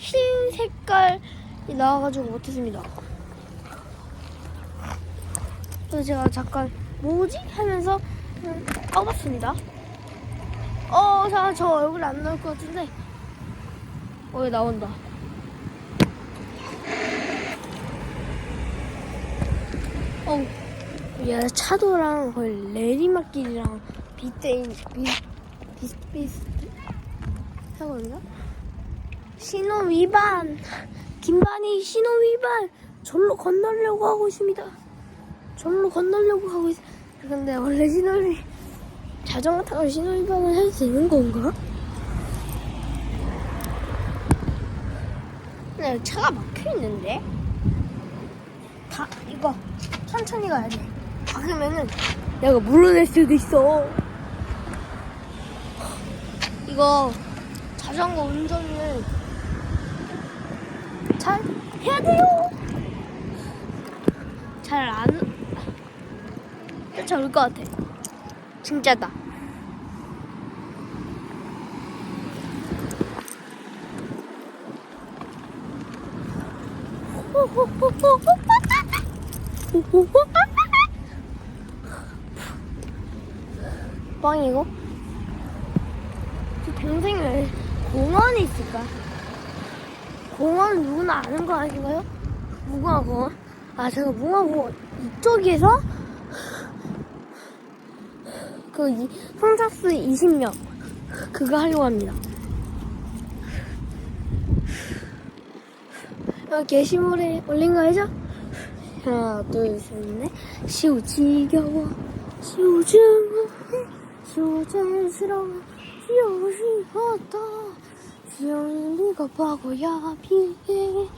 흰 색깔이 나와가지고 못했습니다. 그래서 제가 잠깐 뭐지 하면서 음, 까봤습니다. 어, 자, 저 얼굴 안 나올 것 같은데. 어, 얘 나온다. 어, 얘 차도랑 거의 내리막길이랑 비슷해, 비, 비슷 비슷 하거든요. 신호 위반! 김반이 신호 위반! 절로 건너려고 하고 있습니다. 절로 건너려고 하고 있어. 근데 원래 신호 위 자전거 타고 신호 위반을 해도 되는 건가? 근데 차가 막혀 있는데. 다 이거 천천히 가야 돼. 막으면은 내가 물어낼 수도 있어. 이거 자전거 운전을 잘 해야 돼요. 잘안 쫓아올 것 같아. 진짜다. 빵이고? 저 동생이 왜 공원에 있을까? 공원 누구나 아는 거 아닌가요? 무궁화공원? 아 제가 무궁화공원 이쪽에서 그 이- 선착순 20명 그거 하려고 합니다. 어, 게시물에 올린 거 알죠? 하나 둘셋넷 시우 지겨워 시우 증오해 시우 죄스러워 시우 싫었다 네가 바보야 비해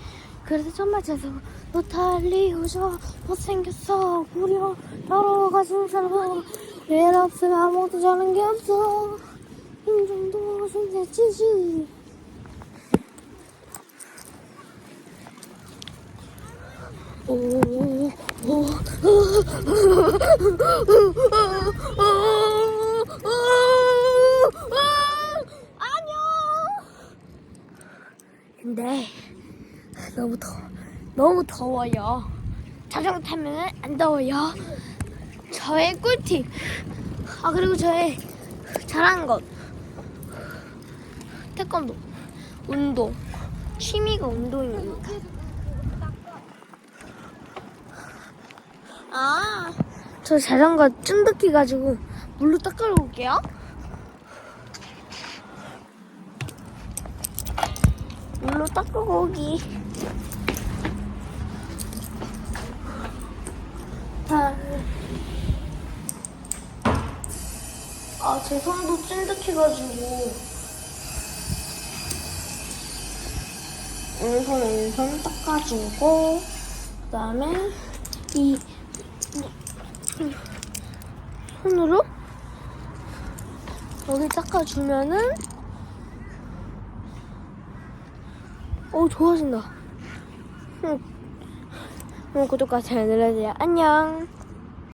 그래서 재수 못할 이유죠 못생겼어. 무려 여러 가지 사람 일 없으면 아무것도 잘한 게 없어. 인정도 손대치지. 오, 오, 오, 안녕. 근데 너무 더 너무 더워요. 자전거 타면 안 더워요. 저의 꿀팁. 아 그리고 저의 잘하는 것. 태권도, 운동, 취미가 운동입니다. 아, 저 자전거 쫀득해 가지고 물로 닦으러 올게요. 물로 닦고 오기. 아, 아, 제 손도 쫀득해가지고. 왼손, 왼손 닦아주고, 그 다음에, 이, 손으로 여기 닦아주면은 오 좋아진다. 응. 구독과 좋아요 눌러주세요. 안녕